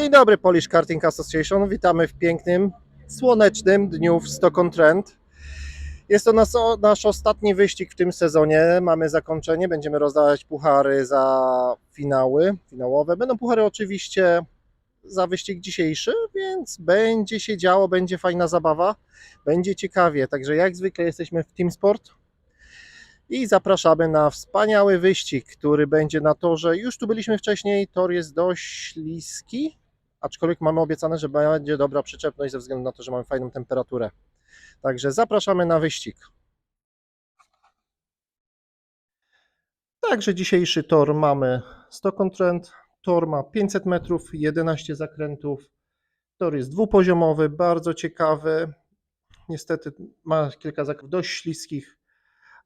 Dzień dobry Polish Karting Association. Witamy w pięknym, słonecznym dniu w Stock-on-Trent. Jest to nas, nasz ostatni wyścig w tym sezonie. Mamy zakończenie, będziemy rozdawać puchary za finały, finałowe. Będą puchary oczywiście za wyścig dzisiejszy, więc będzie się działo, będzie fajna zabawa, będzie ciekawie. Także jak zwykle jesteśmy w Team Sport i zapraszamy na wspaniały wyścig, który będzie na torze. Już tu byliśmy wcześniej, tor jest dość śliski, aczkolwiek mamy obiecane, że będzie dobra przyczepność ze względu na to, że mamy fajną temperaturę. Także zapraszamy na wyścig. Także dzisiejszy tor mamy Stockton Trent. Tor ma 500 metrów, 11 zakrętów. Tor jest dwupoziomowy, bardzo ciekawy. Niestety ma kilka zakrętów dość śliskich,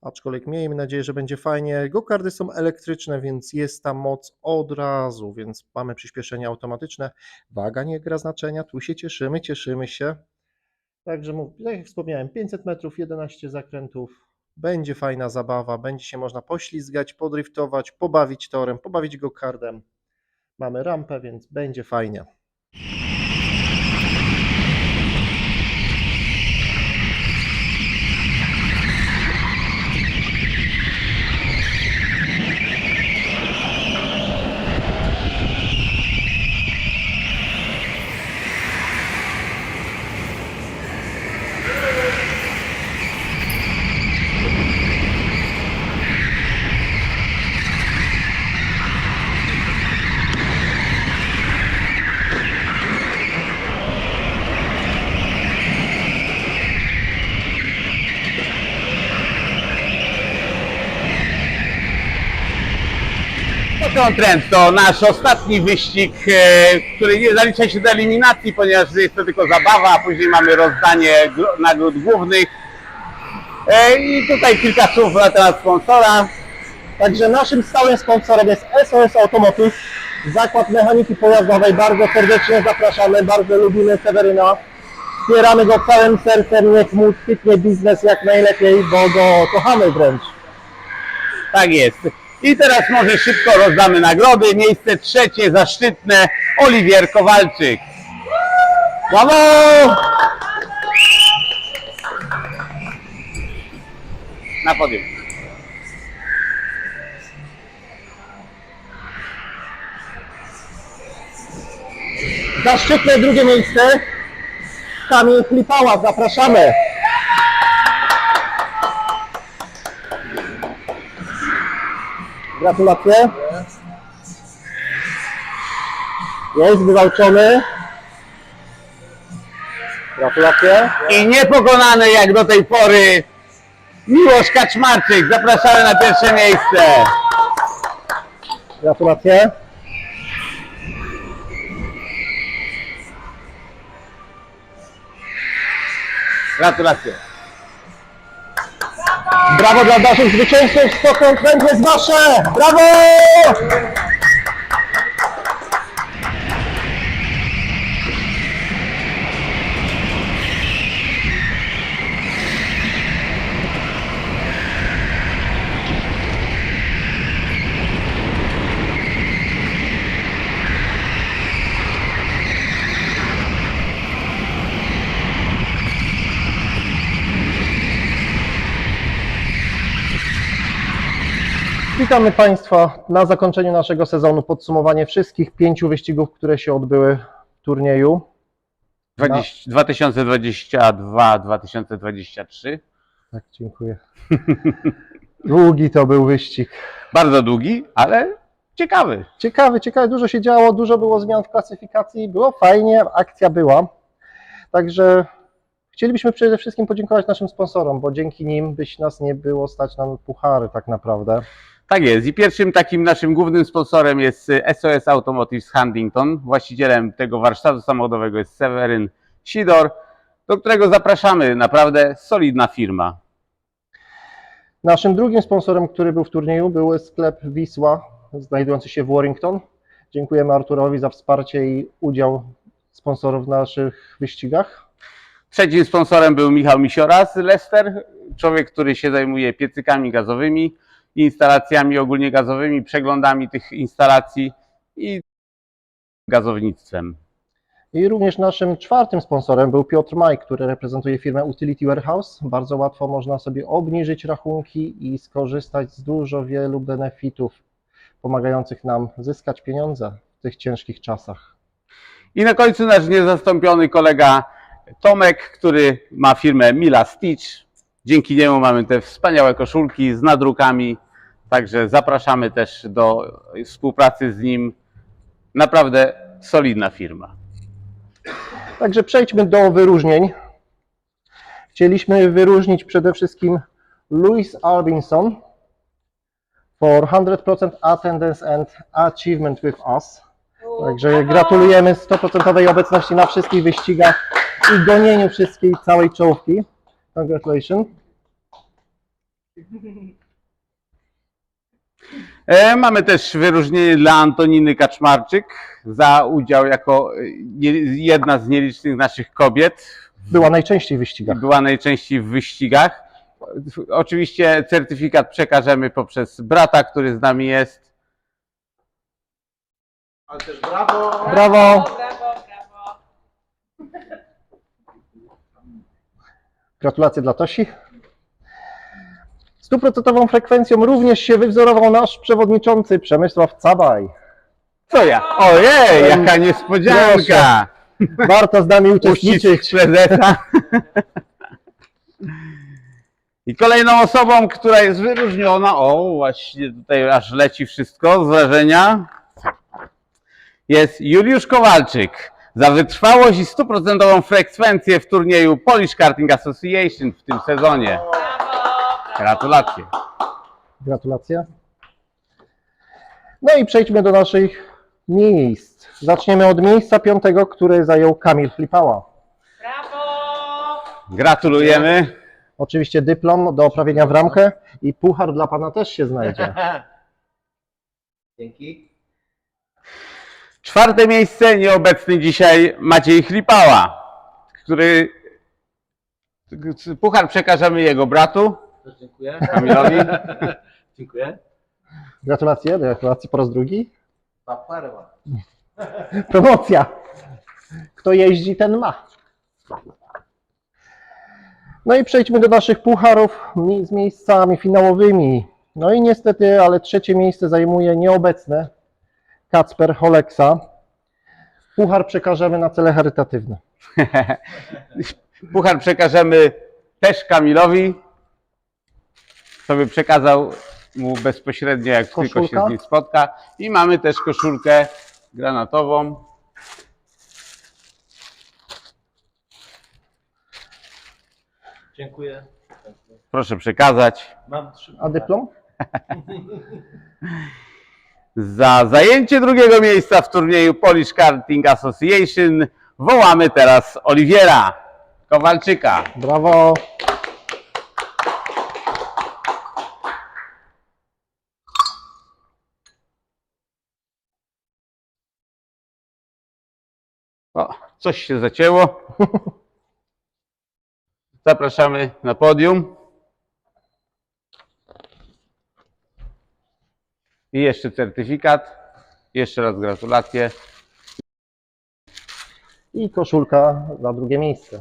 aczkolwiek miejmy nadzieję, że będzie fajnie. Gokardy są elektryczne, więc jest ta moc od razu, więc mamy przyspieszenie automatyczne. Waga nie gra znaczenia, tu się cieszymy, cieszymy się. Także tak jak wspomniałem, 500 metrów, 11 zakrętów. Będzie fajna zabawa, będzie się można poślizgać, podriftować, pobawić torem, pobawić go kardem. Mamy rampę, więc będzie fajnie. Stockton Trent to nasz ostatni wyścig, e, który nie zalicza się do eliminacji, ponieważ jest to tylko zabawa, a później mamy rozdanie nagród głównych. E, I tutaj kilka słów na temat sponsora. Także naszym stałym sponsorem jest SOS Automotive, zakład mechaniki pojazdowej. Bardzo serdecznie zapraszamy, bardzo lubimy Seweryna. Wspieramy go całym sercem, niech mu kwitnie biznes jak najlepiej, bo go kochamy wręcz. Tak jest. I teraz może szybko rozdamy nagrody. Miejsce trzecie, zaszczytne, Oliwier Kowalczyk. Brawo! Na podium. Zaszczytne drugie miejsce. Kamil Klipała, zapraszamy. Gratulacje. Jest wywalczony. Gratulacje. I niepokonany jak do tej pory Miłosz Kaczmarczyk. Zapraszamy na pierwsze miejsce. Gratulacje. Gratulacje. Brawo dla naszych zwycięzców. Stockholm Trend jest wasze. Brawo! Witamy Państwa na zakończeniu naszego sezonu. Podsumowanie wszystkich pięciu wyścigów, które się odbyły w turnieju. 2022-2023. Tak, dziękuję. Długi to był wyścig. Bardzo długi, ale ciekawy. Ciekawy, ciekawy, dużo się działo, dużo było zmian w klasyfikacji, było fajnie, akcja była. Także chcielibyśmy przede wszystkim podziękować naszym sponsorom, bo dzięki nim byś nas nie było stać na puchary tak naprawdę. Tak jest. I pierwszym takim naszym głównym sponsorem jest y, SOS Automotive z Huntington. Właścicielem tego warsztatu samochodowego jest Seweryn Sidor, do którego zapraszamy. Naprawdę solidna firma. Naszym drugim sponsorem, który był w turnieju, był sklep Wisła, znajdujący się w Warrington. Dziękujemy Arturowi za wsparcie i udział sponsorów w naszych wyścigach. Trzecim sponsorem był Michał Misiora z Leicester, człowiek, który się zajmuje piecykami gazowymi, instalacjami ogólnie gazowymi, przeglądami tych instalacji i gazownictwem. I również naszym czwartym sponsorem był Piotr Maj, który reprezentuje firmę Utility Warehouse. Bardzo łatwo można sobie obniżyć rachunki i skorzystać z dużo wielu benefitów pomagających nam zyskać pieniądze w tych ciężkich czasach. I na końcu nasz niezastąpiony kolega Tomek, który ma firmę Mila Stitch. Dzięki niemu mamy te wspaniałe koszulki z nadrukami. Także zapraszamy też do współpracy z nim. Naprawdę solidna firma. Także przejdźmy do wyróżnień. Chcieliśmy wyróżnić przede wszystkim Louis Albinson for 100% attendance and achievement with us. Także gratulujemy 100% obecności na wszystkich wyścigach i gonieniu wszystkiej całej czołówki. Congratulations. E, mamy też wyróżnienie dla Antoniny Kaczmarczyk za udział jako e, jedna z nielicznych naszych kobiet Była najczęściej w wyścigach. była najczęściej w wyścigach. Oczywiście certyfikat przekażemy poprzez brata, który z nami jest. Brawo! Brawo, brawo. Gratulacje dla Tosi. Stuprocentową frekwencją również się wywzorował nasz przewodniczący Przemysław Cabaj. Co ja? Ojej, jaka niespodzianka! Warto z nami uczestniczyć. prezesa. I kolejną osobą, która jest wyróżniona, o właśnie tutaj aż leci wszystko z wrażenia, jest Juliusz Kowalczyk. Za wytrwałość i stuprocentową frekwencję w turnieju Polish Karting Association w tym sezonie. Gratulacje. Gratulacje. No i przejdźmy do naszych miejsc. Zaczniemy od miejsca piątego, które zajął Kamil Flipała. Brawo! Gratulujemy. Oczywiście dyplom do oprawienia w ramkę i puchar dla pana też się znajdzie. Dzięki. Czwarte miejsce nieobecny dzisiaj Maciej Chlipała, który puchar przekażemy jego bratu Też dziękuję. Kamilowi. dziękuję. Gratulacje, gratulacje po raz drugi. Paparła. Promocja. Kto jeździ, ten ma. No i przejdźmy do naszych pucharów z miejscami finałowymi. No i niestety, ale trzecie miejsce zajmuje nieobecny Kacper Holeksa. Puchar przekażemy na cele charytatywne. Puchar przekażemy też Kamilowi, by przekazał mu bezpośrednio, jak tylko się Koszulka? z nim spotka. I mamy też koszulkę granatową. Dziękuję. Proszę przekazać. Mam trzy. A dyplom? Za zajęcie drugiego miejsca w turnieju Polish Karting Association wołamy teraz Oliwiera Kowalczyka. Brawo. O, coś się zacięło. Zapraszamy na podium. I jeszcze certyfikat. Jeszcze raz gratulacje. I koszulka za drugie miejsce.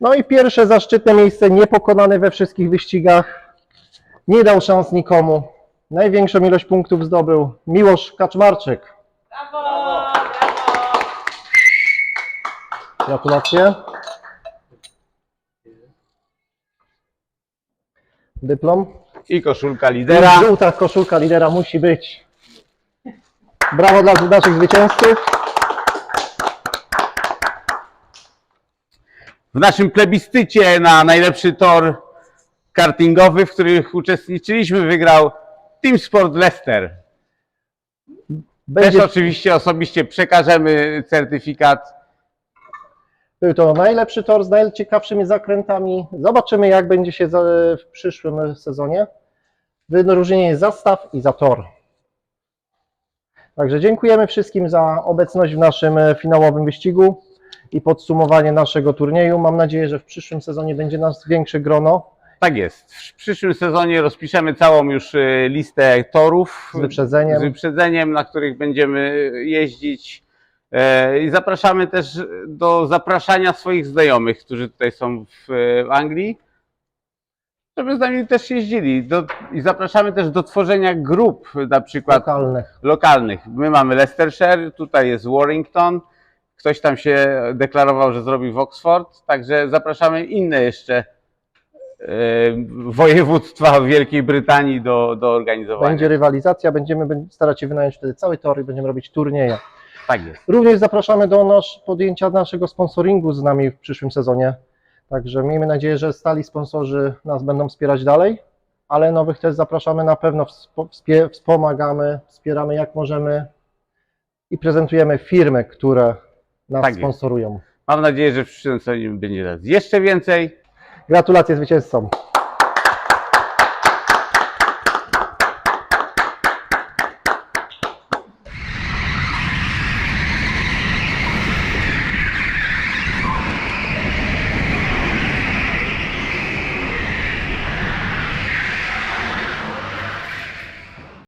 No i pierwsze zaszczytne miejsce, niepokonany we wszystkich wyścigach. Nie dał szans nikomu. Największą ilość punktów zdobył Miłosz Kaczmarczyk. Brawo! Brawo! Gratulacje. Dyplom. I koszulka I lidera. żółta koszulka lidera musi być. Brawo dla naszych zwycięzców. W naszym plebiscycie na najlepszy tor kartingowy, w których uczestniczyliśmy, wygrał Team Sport Leicester. Też Będzie, oczywiście osobiście przekażemy certyfikat. był to najlepszy tor z najciekawszymi zakrętami. Zobaczymy, jak będzie się w przyszłym sezonie. Wyróżnienie za staw i za tor. Także dziękujemy wszystkim za obecność w naszym finałowym wyścigu i podsumowanie naszego turnieju. Mam nadzieję, że w przyszłym sezonie będzie nas większe grono Tak jest. W przyszłym sezonie rozpiszemy całą już e, listę torów Z wyprzedzeniem. z wyprzedzeniem, na których będziemy jeździć. E, I zapraszamy też do zapraszania swoich znajomych, którzy tutaj są w e, Anglii, żeby z nami też jeździli. Do, I zapraszamy też do tworzenia grup, na przykład Lokalnych. lokalnych. My mamy Leicestershire, tutaj jest Warrington. Ktoś tam się deklarował, że zrobi w Oxford, także zapraszamy inne jeszcze województwa Wielkiej Brytanii do, do organizowania. Będzie rywalizacja, będziemy starać się wynająć wtedy cały tor i będziemy robić turnieje. Tak jest. Również zapraszamy do nasz, podjęcia naszego sponsoringu z nami w przyszłym sezonie. Także miejmy nadzieję, że stali sponsorzy nas będą wspierać dalej, ale nowych też zapraszamy na pewno, wspie- wspomagamy, wspieramy jak możemy i prezentujemy firmy, które nas Tak jest. sponsorują. Mam nadzieję, że w przyszłym sezonie będzie nas jeszcze więcej. Gratulacje zwycięzcom.